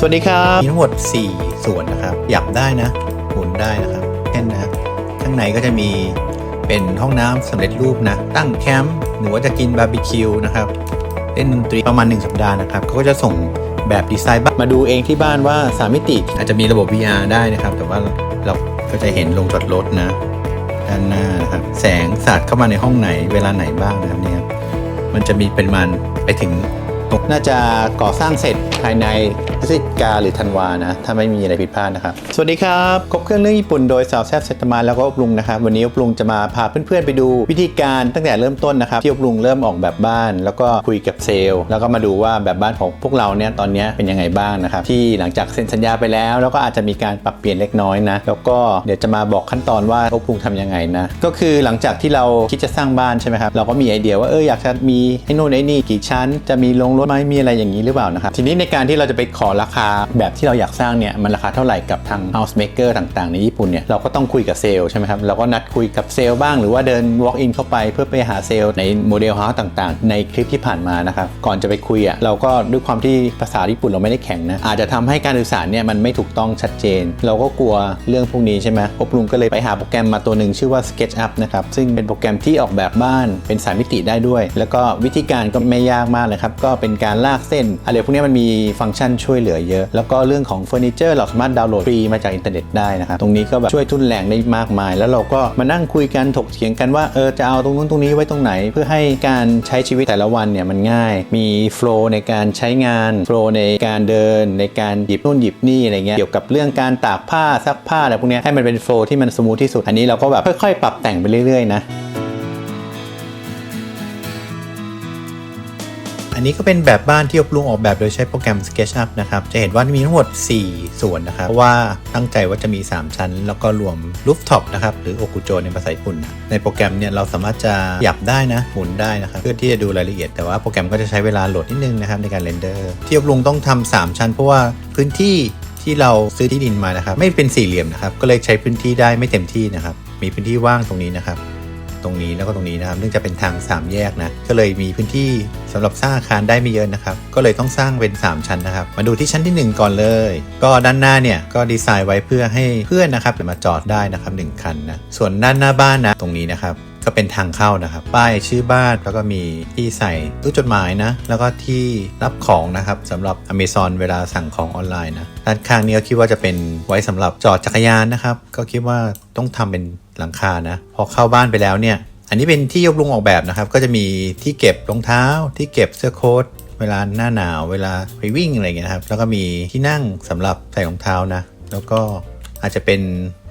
สวัสดีครับมีทั้งหมด 4 ส่วนนะครับหยับได้นะหมุนได้นะครับแค่นนะข้างในก็จะมีเป็นห้องน้ำสำเร็จรูปนะ ตั้งแคมป์หรือว่าจะกินบาร์บีคิวนะครับเล่นดนตรีประมาณ 1 สัปดาห์นะครับเขาก็จะส่งแบบดีไซน์บ้านมาดูเองที่บ้านว่า 3 มิติอาจจะมีระบบ VR ได้นะครับ แต่ว่าเราก็จะเห็นลงจอดรถนะด้านหน้านะครับแสงสาดเข้ามาในห้องไหนเวลาไหนบ้างนะครับเนี่ยมันจะมีเปริมาณไปถึง น่าจะก่อสร้างเสร็จภายในพฤศจิกาหรือธันวานะถ้าไม่มีอะไรผิดพลาดนะครับ สวัสดีครับครบเครื่องเรื่องญี่ปุ่นโดยสาวแซบเซตมานแล้วก็อบลุงนะครับ วันนี้อบลุงจะมาพาเพื่อนๆไปดูวิธีการตั้งแต่เริ่มต้นนะครับ ที่อบลุงเริ่มออกแบบบ้าน แล้วก็คุยกับเซลล์แล้วก็มาดูว่าแบบบ้านของพวกเราเนี่ยตอนนี้เป็นยังไงบ้างนะครับที่หลังจากเซ็นสัญญาไปแล้ว แล้วก็อาจจะมีการปรับเปลี่ยนเล็กน้อยนะแล้วก็เดี๋ยวจะมาบอกขั้นตอนว่าอบลุงทำยังไงนะก็คือหลังจากที่เราคิดจะสร้างบ้านใช่ไหมครับเราก็มีไอเดียว่าเอออยากจะมีไอ้นู่นไอ้นี่กี่ชั้นจะมีโรงรถไหมมีอะไรอย่างนี้หรือเปล่านะครับทีนี้ในการที่เราจะไปขอราคาแบบที่เราอยากสร้างเนี่ยมันราคาเท่าไหร่กับทาง house maker ต่างๆ ในญี่ปุ่นเนี่ยเราก็ต้องคุยกับเซลล์ใช่ไหมครับเราก็นัดคุยกับเซลล์บ้างหรือว่าเดิน walk in เข้าไปเพื่อไปหาเซลล์ในโมเดล house ต่างๆ ในคลิปที่ผ่านมานะครับก่อนจะไปคุยอะเราก็ด้วยความที่ภาษาญี่ปุ่นเราไม่ได้แข็งนะอาจจะทำให้การสื่อสารเนี่ยมันไม่ถูกต้องชัดเจน เราก็กลัวเรื่องพวกนี้ใช่ไหมอบลุงก็เลยไปหาโปรแกรมมาตัวหนึ่งชื่อว่า SketchUp นะครับซึ่งเป็นโปรแกรมที่ออกแบบบ้านเป็นสามมิติได้ด้วย แล้วก็วิธีการก็ไม่ยากมากเลยครับก็เป็นการลากเส้นอะไรพวกนี้มันมีฟังก์ชันช่วยเหลือเยอะ แล้วก็เรื่องของเฟอร์นิเจอร์เราสามารถดาวน์โหลดฟรีมาจากอินเทอร์เน็ตได้นะครับตรงนี้ก็แบบช่วยทุนแรงได้มากมาย แล้วเราก็มานั่งคุยกันถกเถียงกันว่าเออจะเอาตรงนู้นตรงนี้ไว้ตรงไหน เพื่อให้การใช้ชีวิตแต่ละวันเนี่ยมันง่าย มีโฟล์ในการใช้งานโฟล์ในการเดิน ในการหยิบนู่นหยิบนี่อะไรเงี้ยเกี่ยวกับเรื่องการตากผ้าซักผ้าอะไรพวกนี้ให้มันเป็นโฟล์ที่มันสมูทที่สุดอันนี้เราก็แบบค่อยๆ ปรับแต่งไปเรื่อยๆนะ อันนี้ก็เป็นแบบบ้านที่อบลุงออกแบบโดยใช้โปรแกรม SketchUp นะครับ จะเห็นว่ามีทั้งหมด 4 ส่วนนะครับ เพราะว่าตั้งใจว่าจะมี 3 ชั้น แล้วก็รวมรูฟท็อปนะครับ หรือโอคุโจในภาษาญี่ปุ่น ในโปรแกรมเนี่ยเราสามารถจะหยับได้นะ หมุนได้นะครับ เพื่อที่จะดูรายละเอียด แต่ว่าโปรแกรมก็จะใช้เวลาโหลดนิดนึงนะครับในการเรนเดอร์ ที่อบลุงต้องทำ3ชั้น เพราะว่าพื้นที่ที่เราซื้อที่ดินมานะครับ ไม่เป็นสี่เหลี่ยมนะครับ ก็เลยใช้พื้นที่ได้ไม่เต็มที่นะครับ มีพื้นที่ว่างตรงนี้นะครับ รงนี้แล้วก็ตรงนี้นะครับเนื่องจากเป็นทาง 3 แยกนะก็เลยมีพื้นที่สำหรับสร้างอาคารได้ไม่เยอะนะครับก็เลยต้องสร้างเป็น 3 ชั้นนะครับ มาดูที่ชั้นที่ 1 ก่อนเลย ก็ด้านหน้าเนี่ยก็ดีไซน์ไว้เพื่อให้เพื่อนนะครับมาจอดได้นะครับหนึ่งคันนะส่วนด้านหน้าบ้านนะตรงนี้นะครับก็เป็นทางเข้านะครับ ป้ายชื่อบ้านแล้วก็มีที่ใส่ตู้จดหมายนะ แล้วก็ที่รับของนะครับสำหรับ Amazon เวลาสั่งของออนไลน์นะด้านข้างนี้ก็คิดว่าจะเป็นไว้สำหรับจอดจักรยานนะครับ ก็คิดว่าต้องทำเป็น หลังคานะ พอเข้าบ้านไปแล้วเนี่ย อันนี้เป็นที่ยกลุงออกแบบนะครับ ก็จะมีที่เก็บรองเท้า ที่เก็บเสื้อโค้ทเวลาหน้าหนาว เวลาไปวิ่งอะไรเงี้ยครับ แล้วก็มีที่นั่งสำหรับใส่รองเท้านะ แล้วก็อาจจะเป็น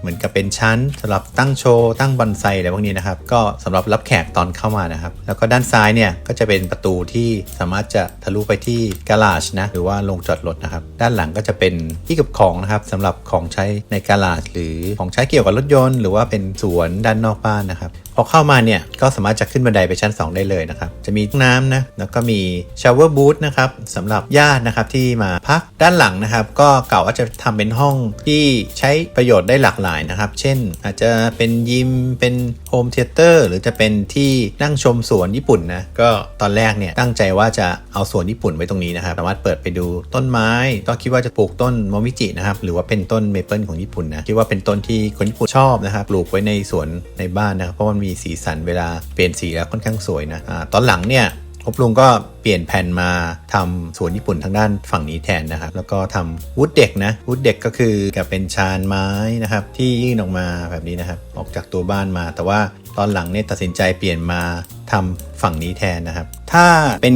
มือนกับเป็นชั้นสำหรับตั้งโชว์ตั้งบอนไซอะไรพวกนี้นะครับก็สำหรับรับแขกตอนเข้ามานะครับ แล้วก็ด้านซ้ายเนี่ยก็จะเป็นประตูที่สามารถจะทะลุไปที่กาลาชนะหรือว่าโรงจอดรถนะครับ ด้านหลังก็จะเป็นที่เก็บของนะครับสำหรับของใช้ในกาลาชหรือของใช้เกี่ยวกับรถยนต์ หรือว่าเป็นสวนด้านนอกบ้านนะครับ พอเข้ามาเนี่ยก็สามารถจะขึ้นบันไดไปชั้น 2 ได้เลยนะครับ จะมีห้องน้ำนะ แล้วก็มีชาวเวอร์บูธนะครับสำหรับญาตินะครับที่มาพักด้านหลังนะครับ ก็เก่าว่าจะทำเป็นห้องที่ใช้ประโยชน์ได้หลากหลายนะครับ เช่น อาจจะเป็นยิมเป็นโฮมเทเตอร์หรือจะเป็นที่นั่งชมสวนญี่ปุ่นนะก็ตอนแรกเนี่ยตั้งใจว่าจะเอาสวนญี่ปุ่นไว้ตรงนี้นะครับสามารถเปิดไปดูต้นไม้ ก็คิดว่าจะปลูกต้นโมมิจินะครับหรือว่าเป็นต้นเมเปิลของญี่ปุ่นนะคิดว่าเป็นต้นที่คนญี่ปุ่นชอบนะครับปลูกไว้ในสวนในบ้านนะครับเพราะมันมีสีสันเวลาเปลี่ยนสีแล้วค่อนข้างสวยนะอาตอนหลังเนี่ยอบลุงก็เปลี่ยนแผ่นมาทำสวนญี่ปุ่นทางด้านฝั่งนี้แทนนะครับ แล้วก็ทำวูดเด็กนะวุดเด็กก็คือกับเป็นชานไม้นะครับ ที่ยื่นออกมาแบบนี้นะครับ ออกจากตัวบ้านมา แต่ว่าตอนหลังเนี่ยตัดสินใจเปลี่ยนมาทำฝั่งนี้แทนนะครับ ถ้าเป็น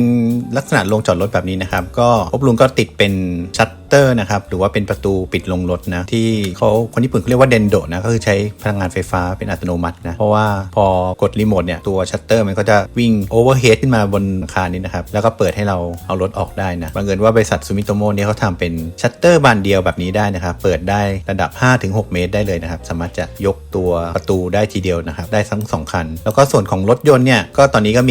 ลักษณะลงจอดรถแบบนี้นะครับ ก็อบลุงก็ติดเป็นชัตเตอร์นะครับหรือว่าเป็นประตูปิดลงรถนะที่เขาคนญี่ปุ่นเขาเรียกว่าเดนโดนะก็คือใช้พลังงานไฟฟ้าเป็นอัตโนมัตินะเพราะว่าพอกดรีโมทเนี่ยตัวชัตเตอร์มันก็จะวิ่งโอเวอร์เฮดขึ้นมาบนอาคารนี้นะครับแล้วก็เปิดให้เราเอารถออกได้นะบังเอิญว่าบริษัทซูมิโตโมเนี่ยเขาทำเป็นชัตเตอร์บานเดียวแบบนี้ได้นะครับเปิดได้ระดับ 5-6 เมตรได้เลยนะครับสามารถจะยกตัวประตูได้ทีเดียวนะครับได้ทั้งสองคัน แล้วก็ส่วนของรถยนต์เนี่ยก็ตอนนี้ก็มี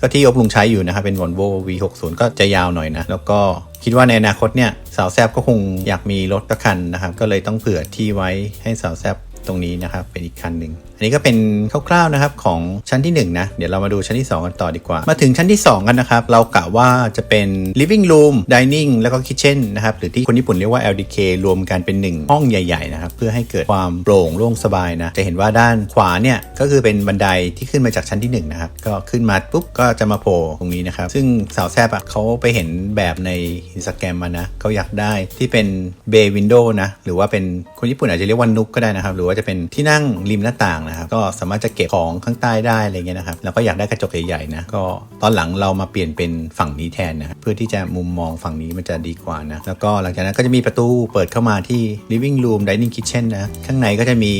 ก็ที่อบลุงใช้อยู่นะครับ เป็น Volvo V60 ก็จะยาวหน่อยนะ แล้วก็คิดว่าในอนาคตเนี่ย สาวแซบก็คงอยากมีรถสักคันนะครับ ก็เลยต้องเผื่อที่ไว้ให้สาวแซบตรงนี้นะครับ เป็นอีกคันหนึ่ง นนี้ก็เป็นคร่าวๆนะครับของชั้นที่1นะเดี๋ยวเรามาดูชั้นที่ 2 กันต่อดีกว่า มาถึงชั้นที่ 2 กันนะครับ เรากะว่าจะเป็น living room dining แล้วก็ kitchen นะครับหรือที่คนญี่ปุ่นเรียกว่า LDK รวมกันเป็น 1 ห้องใหญ่ๆนะครับเพื่อให้เกิดความโปร่งโล่งสบายนะจะเห็นว่าด้านขวาเนี่ยก็คือเป็นบันไดที่ขึ้นมาจากชั้นที่1นะครับก็ขึ้นมาปุ๊บก็จะมาโผล่ตรงนี้นะครับซึ่งสาวแซบอะเขาไปเห็นแบบในอินสตาแกรมมานะเขาอยากได้ที่เป็นเบย์วินโดว์นะหรือว่าเป็นคนญี่ปุ่นอาจจะเรียกว่านุกก็ได้นะครับหรือว่าจะเป็นที่นั่งริมหน้าต่างนะครับก็สามารถจะเก็บของข้างใต้ได้อะไรเงี้ยนะครับแล้วก็อยากได้กระจกใหญ่ๆนะก็ตอนหลังเรามาเปลี่ยนเป็นฝั่งนี้แทนนะเพื่อที่จะมุมมองฝั่งนี้มันจะดีกว่านะแล้วก็หลังจากนั้นก็จะมีประตูเปิดเข้ามาที่ living room dining kitchen นะข้างในก็จะมี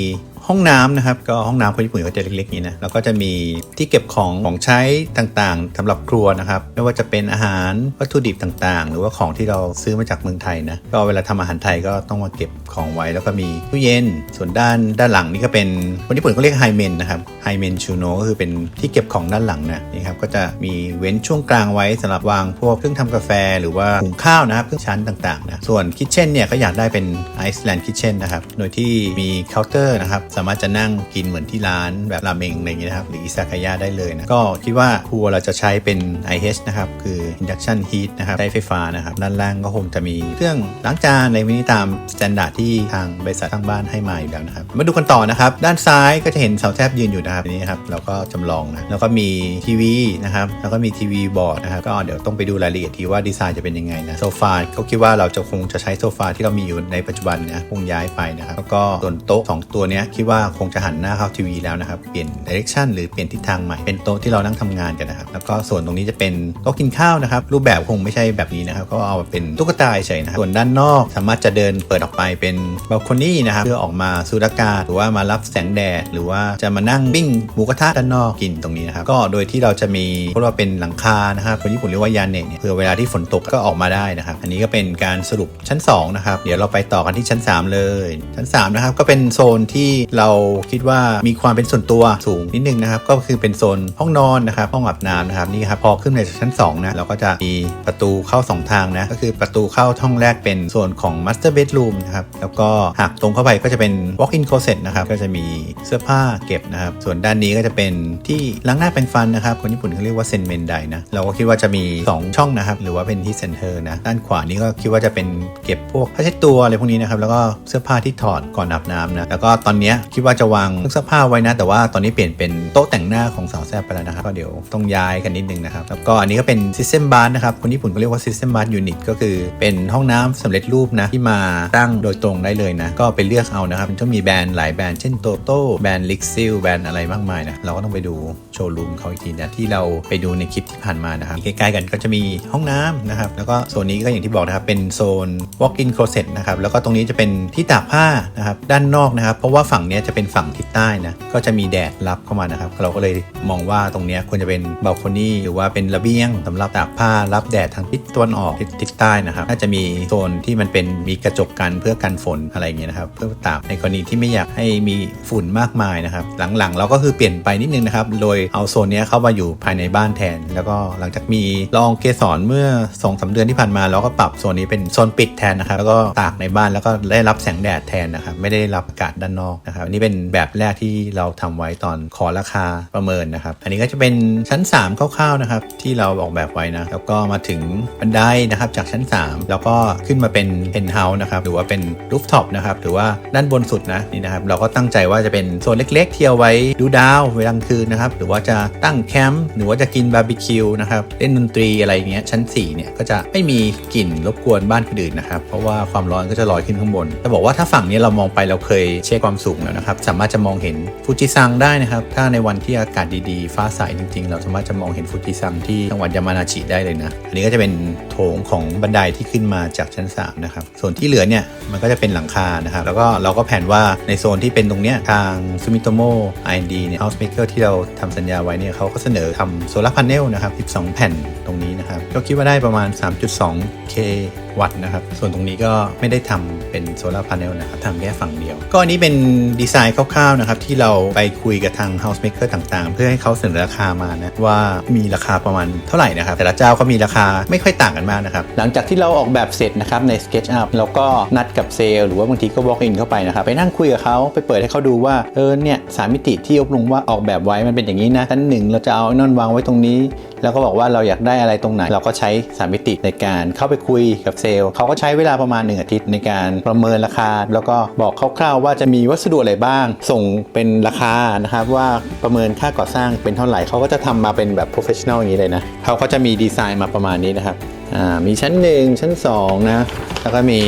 ห้องน้ำนะครับก็ห้องน้ำคนญี่ปุ่นก็จะเล็กๆนี้นะแล้วก็จะมีที่เก็บของของใช้ต่างๆสำหรับครัวนะครับไม่ว่าจะเป็นอาหารวัตถุดิบต่างๆ หรือว่าของที่เราซื้อมาจากเมืองไทยนะก็เวลาทำอาหารไทยก็ต้องมาเก็บของไว้ แล้วก็มีตู้เย็น ส่วนด้านด้านหลังนี่ก็เป็นคนญี่ปุ่นเขาเรียกไฮเมนนะครับไฮเมนชูโนก็คือเป็นที่เก็บของด้านหลังนะนี่ครับก็จะมีเว้นช่วงกลางไว้สำหรับวางพวกเครื่องทำกาแฟหรือว่าหุงข้าวนะครับเครื่องชั้นต่างๆนะส่วนคิทเช่นเนี่ยก็อยากได้เป็นไอซ์แลนด์คิทเช่นนะครับโดยที่มีเคาน์เตอร์นะครับสามารถจะนั่งกินเหมือนที่ร้านแบบราเมงอะไรอย่างเงี้ยนะครับ หรืออิซากายะได้เลยนะ ก็คิดว่าครัวเราจะใช้เป็น IH นะครับ คือ induction heat นะครับ ใช้ไฟฟ้านะครับ ด้านล่างก็คงจะมีเครื่องล้างจานในวินิตามสแตนดาร์ดที่ทางบริษัททางบ้านให้มาอยู่แล้วนะครับ มาดูกันต่อนะครับ ด้านซ้ายก็จะเห็นเสาแทบยืนอยู่นะครับอันนี้ครับเราก็จำลองนะแล้วก็มีทีวีนะครับแล้วก็มีทีวีบอร์ดนะครับก็เดี๋ยวต้องไปดูรายละเอียดทีว่าดีไซน์จะเป็นยังไงนะโซฟาเขาคิดว่าเราจะคงจะใช้โซฟาที่เรามีอยู่ในปัจจุบันนะคงย้ายไปนะครับแล้วก็ส่วนโต๊ะสองตัวเนี้ยคิดว่าคงจะหันหน้าเข้าทีวีแล้วนะครับ เปลี่ยนดิเรกชันหรือเปลี่ยนทิศทางใหม่ เป็นโต๊ะที่เรานั่งทำงานกันนะครับ แล้วก็ส่วนตรงนี้จะเป็นโต๊ะกินข้าวนะครับ รูปแบบคงไม่ใช่แบบนี้นะครับ ก็เอาเป็นตุ๊กตาเฉยนะครับ ส่วนด้านนอกสามารถจะเดินเปิดออกไปเป็นบัลคอนี่นะครับ เพื่อออกมาสูดอากาศหรือว่ามารับแสงแดด หรือว่าจะมานั่งปิ้งหมูกระทะด้านนอกกินตรงนี้นะครับ ก็โดยที่เราจะมีเพราะว่าเป็นหลังคานะครับคนญี่ปุ่นเรียกว่ายานเนะเนี่ยเพื่อเวลาที่ฝนตกก็ออกมาได้นะครับ อันนี้ก็เป็นการสรุปชั้น2นะครับ เดี๋ยวเราไปต่อกันที่ชั้น 3 เลย ชั้น3นะครับก็เป็นโซนที่เราคิดว่ามีความเป็นส่วนตัวสูงนิดนึงนะครับ ก็คือเป็นโซนห้องนอนนะครับ ห้องอาบน้ำนะครับนี่ครับพอขึ้นมาจากชั้น2นะเราก็จะมีประตูเข้า 2 ทางนะก็คือประตูเข้าห้องแรกเป็นโซนของ Master Bedroom นะครับแล้วก็หักตรงเข้าไปก็จะเป็น Walk-in Closet นะครับก็จะมีเสื้อผ้าเก็บนะครับ ส่วนด้านนี้ก็จะเป็นที่ล้างหน้าเป็นฟันนะครับ คนญี่ปุ่นเขาเรียกว่าเซนเมนไดนะ เราก็คิดว่าจะมี 2 ช่องนะครับ หรือว่าเป็นที่เซนเตอร์นะ ด้านขวานี้ก็คิดว่าจะเป็นเก็บพวกผ้าเช็ดตัวอะไรพวกนี้นะครับ แล้วก็เสื้อผ้าที่ถอดก่อนอาบน้ำนะ แล้วก็ตอนนี้คิดว่าจะวางเครื่องเสื้อผ้าไว้นะ แต่ว่าตอนนี้เปลี่ยนเป็นโต๊ะแต่งหน้าของสาวแซ่บไปแล้วนะครับก็เดี๋ยวต้องย้ายกันนิดนึงนะครับแล้วก็อันนี้ก็เป็น System Bar นะครับคนญี่ปุ่นก็เรียกว่า System Bar Unit ก็คือเป็นห้องน้ำสำเร็จรูปนะที่มาตั้งโดยตรงได้เลยนะก็ไปเลือกเอานะครับมันจะมีแบรนด์หลายแบรนด์เช่นโตโต้แบรนด์ลิกซิลแบรนด์อะไรมากมายนะเราก็ต้องไปดูโชว์รูมเขาอีกทีนะที่เราไปดูในคลิปที่ผ่านมานะครับใกล้ๆกันก็จะมีห้องน้ำนะครับแล้วก็โซนนี้ก็อย่างที่บอกนะครับเป็นโซน walk-in closet นะครับแล้วก็ตรงนี้จะเป็นที่ตากผ้านะครับด้านนอกนะครับเพราะว่าฝั่งนี้จะเป็นฝั่งทิศใต้นะก็จะมีแดดรับเข้ามานะครับ เราก็เลยมองว่าตรงนี้ควรจะเป็นบัลคอนี่หรือว่าเป็นระเบียงสำหรับตากผ้ารับแดดทางทิศตะวันออกทิศใต้นะครับน่าจะมีโซนที่มันเป็นมีกระจกกันเพื่อกันฝนอะไรอย่างเงี้ยนะครับ เพื่อตากในกรณีที่ไม่อยากให้มีฝุ่นมากมายนะครับ หลังๆ เราก็คือเปลี่ยนไปนิดนึงนะครับ โดยเอาโซนนี้เข้ามาอยู่ภายในบ้านแทน แล้วก็หลังจากมีลองเกสรเมื่อ2อสเดือนที่ผ่านมาเราก็ปรับโซนนี้เป็นโซนปิดแทนนะครับแล้วก็ตากในบ้านแล้วก็ได้รับแสงแดดแทนนะครับไม่ได้รับอากาศด้านนอกนะครับอันนี้เป็นแบบแรกที่เราทำไว้ตอนขอราคาประเมินนะครับ อันนี้ก็จะเป็นชั้น 3 คร่าวๆนะครับที่เราออกแบบไว้นะแล้วก็มาถึงบันไดนะครับจากชั้น 3 แล้วก็ขึ้นมาเป็นเพนท์เฮาส์นะครับหรือว่าเป็นรูฟท็อปนะครับหรือว่าด้านบนสุดนะนี่นะครับเราก็ตั้งใจว่าจะเป็นโซนเล็ก ๆ เที่ยวไว้ดูดาวเวลากลางคืนนะครับหรือว่าจะตั้งแคมป์หรือว่าจะกินบาร์บีคิวนะครับเล่นดนตรีอะไรเงี้ยชั้น4เนี่ยก็จะไม่มีกลิ่นรบกวนบ้านคนอื่นนะครับเพราะว่าความร้อนก็จะลอยขึ้นข้างบนจะบอกว่าถ้าฝั่งนี้เรามองไปเราเคยเช็คความสูงแล้วนะครับ สามารถจะมองเห็นฟูจิซังได้นะครับ ถ้าในวันที่อากาศดีๆ ฟ้าใสจริง ๆ เราสามารถจะมองเห็นฟูจิซังที่จังหวัดยามานาชิได้เลยนะ อันนี้ก็จะเป็นโถงของบันไดที่ขึ้นมาจากชั้น 3 นะครับ ส่วนที่เหลือเนี่ยมันก็จะเป็นหลังคานะครับ แล้วก็เราก็แผนว่าในโซนที่เป็นตรงเนี้ยทางซูมิโตโม I&D เนี่ย House Maker ที่เราทำสัญญาไว้เนี่ยเขาก็เสนอทำโซลาร์พาร์เนลนะครับ 12 แผ่นตรงนี้นะครับ ก็คิดว่าได้ประมาณ 3.2K วัตต์นะครับ ส่วนตรงนี้ก็ไม่ได้ทำเป็นโซลาร์พาร์เนลนะครับทำแค่ฝั่งเดียว ก็อันนี้เป็นดีไซน์คร่าวๆนะครับที่เราไปคุยกับทาง House Maker ต่างๆ เพื่อให้เขาเสนอราคามานะว่ามีราคาประมาณเท่าไหร่นะครับ แต่ละเจ้าก็มีราคาไม่ค่อยต่างกันมากนะครับ หลังจากที่เราออกแบบเสร็จนะครับใน SketchUp เราก็นัดกับเซลล์หรือว่าบางทีก็ walk in เข้าไปนะครับ ไปนั่งคุยกับเขาไปเปิดให้เขาดูว่าเออเนี่ยสามมิติที่อบลงว่าออกแบบไว้มันเป็นอย่างนี้นะชั้นหนึ่งเราจะเอาไอ้นั่นวางไว้ตรงนี้ แล้วก็บอกว่าเราอยากได้อะไรตรงไหน เราก็ใช้สามมิติในการเข้าไปคุยกับเซลล์เขาก็ใช้เวลาประมาณ 1 อาทิตย์ในการประเมินราคา แล้วก็บอกคร่าวๆว่าจะมีวัสดุอะไรบ้าง ส่งเป็นราคานะครับว่าประเมินค่าก่อสร้างเป็นเท่าไหร่เขาก็จะทำมาเป็นแบบโปรเฟชชั่นอลอย่างนี้เลยนะเขาก็จะมีดีไซน์มาประมาณนี้นะครับมีชั้น 1 ชั้น2นะแล้วก็มี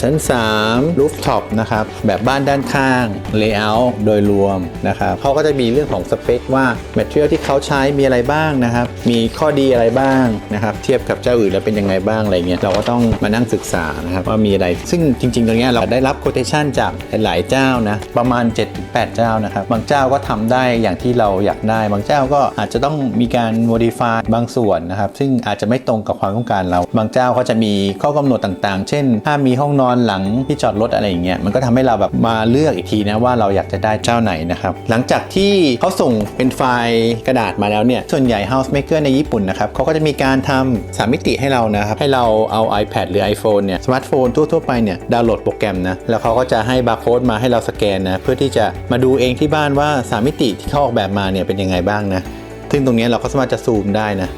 ชั้น3 rooftop นะครับ แบบบ้านด้านข้าง layout โดยรวมนะครับเขาก็จะมีเรื่องของสเปคว่า material ที่เขาใช้มีอะไรบ้างนะครับ มีข้อดีอะไรบ้างนะครับ เทียบกับเจ้าอื่นแล้วเป็นยังไงบ้างอะไรเงี้ย เราก็ต้องมานั่งศึกษานะครับว่ามีอะไร ซึ่งจริงๆ ตรงเนี้ยเราได้รับ quotation จากหลายเจ้านะ ประมาณ 7-8 เจ้านะครับ บางเจ้าก็ทำได้อย่างที่เราอยากได้ บางเจ้าก็อาจจะต้องมีการ modify บางส่วนนะครับ ซึ่งอาจจะไม่ตรงกับความต้องการเรา บางเจ้าก็จะมีข้อกำหนดต่างๆเช่น ถ้ามีห้องนอนหลังที่จอดรถอะไรอย่างเงี้ยมันก็ทำให้เราแบบมาเลือกอีกทีนะว่าเราอยากจะได้เจ้าไหนนะครับหลังจากที่เขาส่งเป็นไฟล์กระดาษมาแล้วเนี่ยส่วนใหญ่ House Maker ในญี่ปุ่นนะครับเขาก็จะมีการทำสามมิติให้เรานะครับให้เราเอา iPad หรือ iPhone เนี่ยสมาร์ทโฟนทั่วๆไปเนี่ยดาวน์โหลดโปรแกรมนะแล้วเขาก็จะให้บาร์โค้ดมาให้เราสแกนนะเพื่อที่จะมาดูเองที่บ้านว่าสามมิติที่เขาออกแบบมาเนี่ยเป็นยังไงบ้างนะซึ่งตรงนี้เราก็สามารถจะซูมได้นะ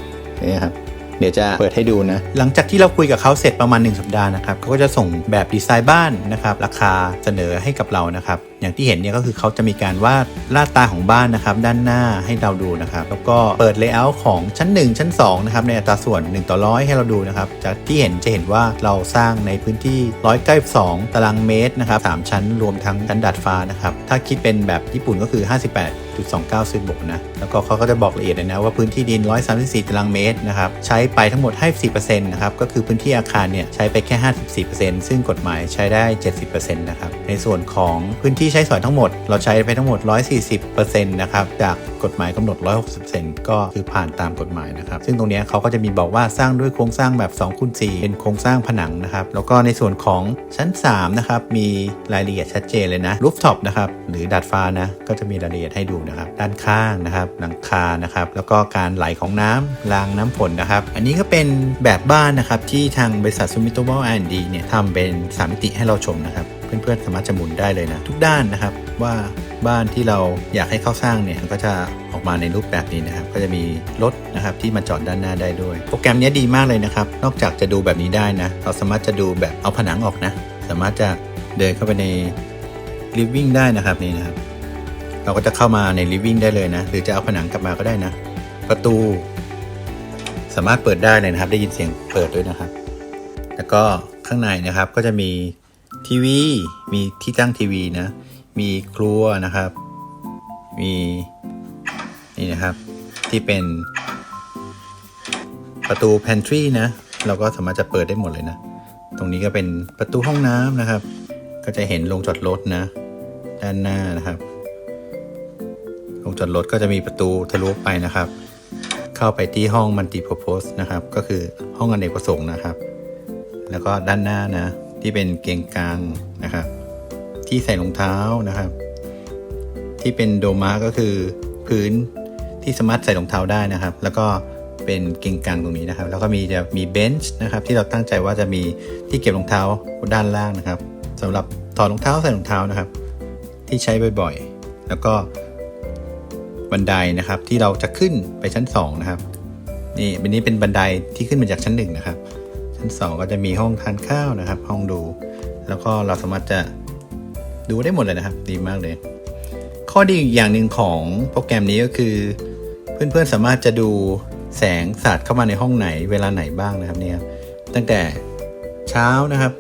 นี่ครับ เดี๋ยวจะเปิดให้ดูนะ หลังจากที่เราคุยกับเขาเสร็จประมาณ 1 สัปดาห์นะครับเขาก็จะส่งแบบดีไซน์บ้านนะครับราคาเสนอให้กับเรานะครับ อย่างที่เห็นเนี่ยก็คือเขาจะมีการวาดลาดตาของบ้านนะครับด้านหน้าให้เราดูนะครับ แล้วก็เปิดเลเยอร์ของชั้น 1 ชั้น2นะครับในอัตราส่วน 1 ต่อร้อยให้เราดูนะครับจากที่เห็นจะเห็นว่าเราสร้างในพื้นที่192ตารางเมตรนะครับ3ชั้นรวมทั้งชั้นดาดฟ้านะครับถ้าคิดเป็นแบบญี่ปุ่นก็คือ 58.29ซึ่งบกนะแล้วก็เขาก็จะบอกละเอียดเลยนะว่าพื้นที่ดิน 134 ตารางเมตรนะครับใช้ไปทั้งหมด54%นะครับก็คือพื้นที่อาคารเนี่ยใช้ไปแค่ 54%ซึ่งกฎหมายใช้ได้ 70%นะครับในส่วนของพื้นที่ที่ใช้สอยทั้งหมด เราใช้ไปทั้งหมด 140%นะครับ จากกฎหมายกำหนด 160%ก็คือผ่านตามกฎหมายนะครับ ซึ่งตรงนี้เขาก็จะมีบอกว่าสร้างด้วยโครงสร้างแบบ2คูณ4เป็นโครงสร้างผนังนะครับ แล้วก็ในส่วนของชั้น 3 นะครับ มีรายละเอียดชัดเจนเลยนะรูฟท็อปนะครับ หรือดาดฟ้านะ ก็จะมีรายละเอียดให้ดูนะครับ ด้านข้างนะครับ หลังคา นะครับ แล้วก็การไหลของน้ำรางน้ำฝนนะครับ อันนี้ก็เป็นแบบบ้านนะครับที่ทางบริษัทซูมิโตโมแอนดีเนี่ยทำเป็นสามมิติให้เราชมนะครับ เพื่อนๆสามารถจะหมุนได้เลยนะ ทุกด้านนะครับว่าบ้านที่เราอยากให้เขาสร้างเนี่ยก็จะออกมาในรูปแบบนี้นะครับ ก็จะมีรถนะครับที่มาจอดด้านหน้าได้ด้วย โปรแกรมนี้ดีมากเลยนะครับ นอกจากจะดูแบบนี้ได้นะ เราสามารถจะดูแบบเอาผนังออกนะ สามารถจะเดินเข้าไปใน living ได้นะครับนี่นะครับ เราก็จะเข้ามาใน living ได้เลยนะ หรือจะเอาผนังกลับมาก็ได้นะ ประตู สามารถเปิดได้เลยนะครับ ได้ยินเสียงเปิดด้วยนะครับ แล้วก็ข้างในนะครับก็จะมี ทีวีมีที่ตั้งทีวีนะ มีครัวนะครับ มีนี่นะครับ ที่เป็นประตู pantry นะ เราก็สามารถจะเปิดได้หมดเลยนะ ตรงนี้ก็เป็นประตูห้องน้ำนะครับ ก็จะเห็นโรงจอดรถนะ ด้านหน้านะครับโรงจอดรถก็จะมีประตูทะลุไปนะครับ เข้าไปที่ห้องมัลติ p u r p o s e นะครับ ก็คือห้องอเนกประสงค์นะครับ แล้วก็ด้านหน้านะ ที่เป็นเกงกลางนะครับ ที่ใส่รองเท้านะครับ ที่เป็นโดมาก็คือพื้นที่สามารถใส่รองเท้าได้นะครับ แล้วก็เป็นเกงกลางตรงนี้นะครับ แล้วก็มีจะมีเบนช์นะครับ ที่เราตั้งใจว่าจะมีที่เก็บรองเท้าด้านล่างนะครับสำหรับถอดรองเท้าใส่รองเท้านะครับ ที่ใช้บ่อยๆ แล้วก็บันไดนะครับที่เราจะขึ้นไปชั้น2นะครับนี่บันนี้เป็นบันไดที่ขึ้นมาจากชั้น1นะครับ ชั้น 2 ก็จะมีห้องทานข้าวนะครับ ห้องดู แล้วก็เราสามารถจะดูได้หมดเลยนะครับ ดีมากเลย ข้อดีอีกอย่างหนึ่งของโปรแกรมนี้ก็คือ เพื่อนๆสามารถจะดูแสงสาดเข้ามาในห้องไหนเวลาไหนบ้างนะครับเนี่ยตั้งแต่เช้านะครับ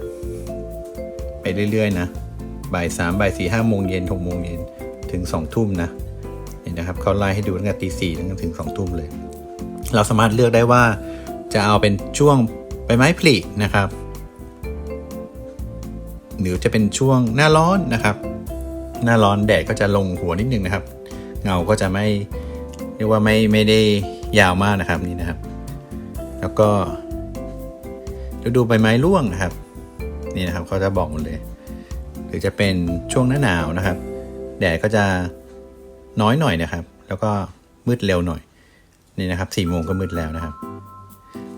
ไปเรื่อยๆนะบ่ายสามบ่ายสี่ห้าโมงเย็นหกโมงเย็นถึงสองทุ่มนะเห็นนะครับเขาไล่ให้ดูตั้งแต่ตีสี่ถึงสองทุ่มเลย เราสามารถเลือกได้ว่าจะเอาเป็นช่วง ใบไม้ผลินะครับ หรือจะเป็นช่วงหน้าร้อนนะครับ หน้าร้อนแดดก็จะลงหัวนิดนึงนะครับ เงาก็จะไม่เรียกว่าไม่ไม่ได้ยาวมากนะครับนี่นะครับ แล้วก็ฤดูใบไม้ร่วงนะครับ นี่นะครับเขาจะบอกหมดเลย หรือจะเป็นช่วงหน้าหนาวนะครับ แดดก็จะน้อยหน่อยนะครับ แล้วก็มืดเร็วหน่อย นี่นะครับสี่โมงก็มืดแล้วนะครับ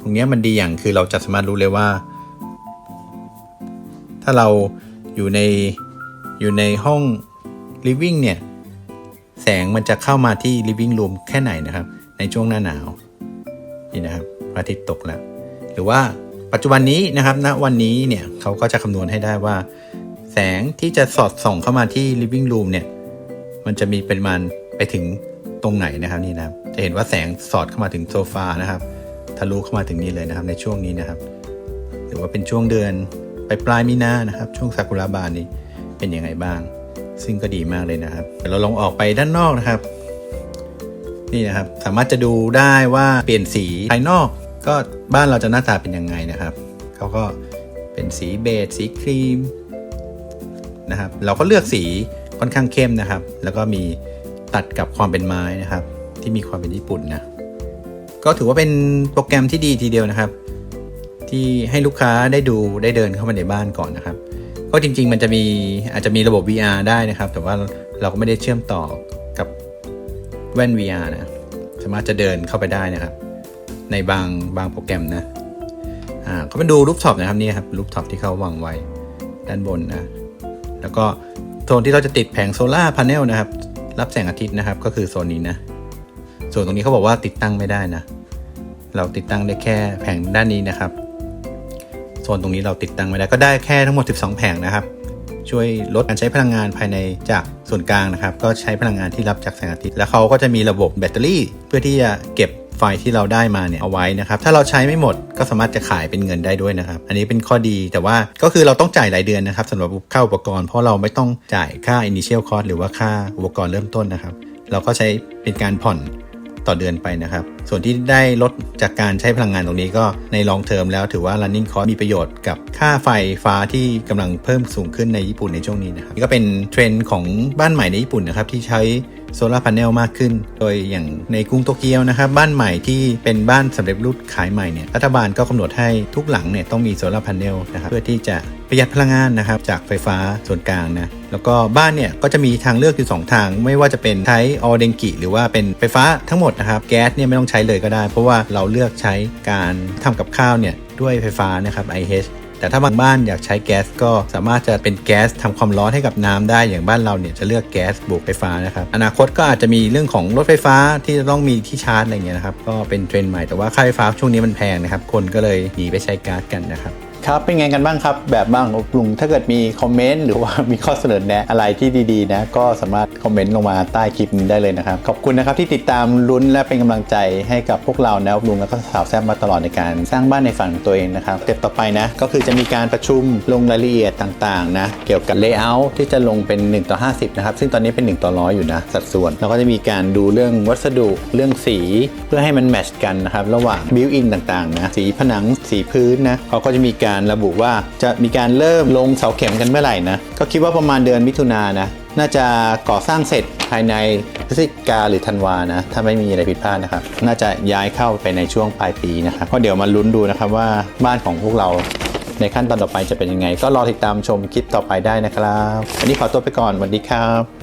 ตรงนี้มันดีอย่างคือเราจะสามารถรู้เลยว่า ถ้าเราอยู่ในอยู่ในห้อง living เนี่ย แสงมันจะเข้ามาที่ living room แค่ไหนนะครับ ในช่วงหน้าหนาว นี่นะครับพระอาทิตย์ตกแล้ว หรือว่าปัจจุบันนี้นะครับณวันนี้เนี่ยเขาก็จะคำนวณให้ได้ว่า แสงที่จะสอดส่องเข้ามาที่ living room เนี่ย มันจะมีปริมาณไปถึงตรงไหนนะครับนี่นะครับจะเห็นว่าแสงสอดเข้ามาถึงโซฟานะครับ ทะลุเข้ามาถึงนี่เลยนะครับ ในช่วงนี้นะครับ หรือว่าเป็นช่วงเดือนไปปลายมีนานะครับ ช่วงซากุระบานนี้เป็นยังไงบ้าง ซึ่งก็ดีมากเลยนะครับเดี๋ยวเราลองออกไปด้านนอกนะครับ นี่นะครับสามารถจะดูได้ว่าเปลี่ยนสีภายนอก ก็บ้านเราจะหน้าตาเป็นยังไงนะครับเขาก็เป็นสีเบจสีครีมนะครับเราก็เลือกสีค่อนข้างเข้มนะครับ แล้วก็มีตัดกับความเป็นไม้นะครับ ที่มีความเป็นญี่ปุ่นนะ ก็ถือว่าเป็นโปรแกรมที่ดีทีเดียวนะครับ ที่ให้ลูกค้าได้ดูได้เดินเข้ามาในบ้านก่อนนะครับ ก็จริง ๆ มันจะมีอาจจะมีระบบ VR ได้นะครับ แต่ว่าเราก็ไม่ได้เชื่อมต่อกับแว่น VR นะสามารถจะเดินเข้าไปได้นะครับ ในบางบางโปรแกรมนะอ่าก็มาดูรูปท็อปนะครับนี่ครับรูปท็อปที่เขาวางไว้ด้านบนนะแล้วก็โซนที่เราจะติดแผงโซลาร์พาร์เนลนะครับ รับแสงอาทิตย์นะครับ ก็คือโซนนี้นะ ส่วนตรงนี้เขาบอกว่าติดตั้งไม่ได้นะ เราติดตั้งได้แค่แผงด้านนี้นะครับโซนตรงนี้เราติดตั้งไม่ได้ก็ได้แค่ทั้งหมด 12 แผงนะครับ ช่วยลดการใช้พลังงานภายในจากส่วนกลางนะครับ ก็ใช้พลังงานที่รับจากแสงอาทิตย์แล้วเขาก็จะมีระบบแบตเตอรี่ เพื่อที่จะเก็บไฟที่เราได้มาเนี่ยเอาไว้นะครับ ถ้าเราใช้ไม่หมดก็สามารถจะขายเป็นเงินได้ด้วยนะครับ อันนี้เป็นข้อดีแต่ว่าก็คือเราต้องจ่ายรายเดือนนะครับสำหรับค่าอุปกรณ์เพราะเราไม่ต้องจ่ายค่า initial cost หรือว่าค่าอุปกรณ์เริ่มต้นนะครับ เราก็ใช้เป็นการผ่อน ต่อเดือนไปนะครับ ส่วนที่ได้ลดจากการใช้พลังงานตรงนี้ก็ใน long term แล้วถือว่า running cost มีประโยชน์กับค่าไฟฟ้าที่กำลังเพิ่มสูงขึ้นในญี่ปุ่นในช่วงนี้นะครับนี่ก็เป็นเทรนด์ของบ้านใหม่ในญี่ปุ่นนะครับที่ใช้โซลาร์พาเนลมากขึ้น โดยอย่างในกรุงโตเกียวนะครับ บ้านใหม่ที่เป็นบ้านสำเร็จรูปขายใหม่เนี่ย รัฐบาลก็กำหนดให้ทุกหลังเนี่ยต้องมีโซลาร์พาเนลนะครับ เพื่อที่จะ ประหยัดพลังงานนะครับจากไฟฟ้าส่วนกลางนะแล้วก็บ้านเนี่ยก็จะมีทางเลือกอยู่ 2 ทาง ไม่ว่าจะเป็นใช้ออเดงกิหรือว่าเป็นไฟฟ้าทั้งหมดนะครับแก๊สเนี่ยไม่ต้องใช้เลยก็ได้ เพราะว่าเราเลือกใช้การทำกับข้าวเนี่ยด้วยไฟฟ้านะครับ IH แต่ถ้าบางบ้านอยากใช้แก๊สก็สามารถจะเป็นแก๊สทำความร้อนให้กับน้ำได้อย่างบ้านเราเนี่ยจะเลือกแก๊สบวกไฟฟ้านะครับอนาคตก็อาจจะมีเรื่องของรถไฟฟ้าที่จะต้องมีที่ชาร์จอะไรเงี้ยนะครับก็เป็นเทรนด์ใหม่แต่ว่าค่าไฟฟ้าช่วงนี้มันแพงนะครับคนก็เลยหนีไปใช้ก๊าซกันนะครับ ครับเป็นไงกันบ้างครับ แบบบ้างลุงถ้าเกิดมีคอมเมนต์หรือว่ามีข้อเสนอแนะอะไรที่ดีๆนะก็สามารถคอมเมนต์ลงมาใต้คลิปนี้ได้เลยนะครับ ขอบคุณนะครับที่ติดตามลุ้นและเป็นกำลังใจให้กับพวกเรานะลุงแล้วก็สาวแซบมาตลอดในการสร้างบ้านในฝันของตัวเองนะครับสเต็ปต่อไปนะ ก็คือจะมีการประชุมลงรายละเอียดต่างๆนะเกี่ยวกับเลเยอร์ที่จะลงเป็น 1 ต่อ 50 นะครับ ซึ่งตอนนี้เป็น 1 ต่อร้อยอยู่นะสัดส่วนแล้วก็จะมีการดูเรื่องวัสดุเรื่องสี เพื่อให้มันแมทช์กันนะครับระหว่างบิวอินต่างๆนะสีผนังสีพื้นนะเขาก็จะมีการระบุว่าจะมีการเริ่มลงเสาเข็มกันเมื่อไหร่นะ ก็คิดว่าประมาณเดือนมิถุนายนนะ น่าจะก่อสร้างเสร็จภายในพฤศจิกาหรือธันวานะ ถ้าไม่มีอะไรผิดพลาดนะครับ น่าจะย้ายเข้าไปในช่วงปลายปีนะครับก็เดี๋ยวมาลุ้นดูนะครับว่าบ้านของพวกเราในขั้นตอนต่อไปจะเป็นยังไง ก็รอติดตามชมคลิปต่อไปได้นะครับ วันนี้ขอตัวไปก่อนสวัสดีครับ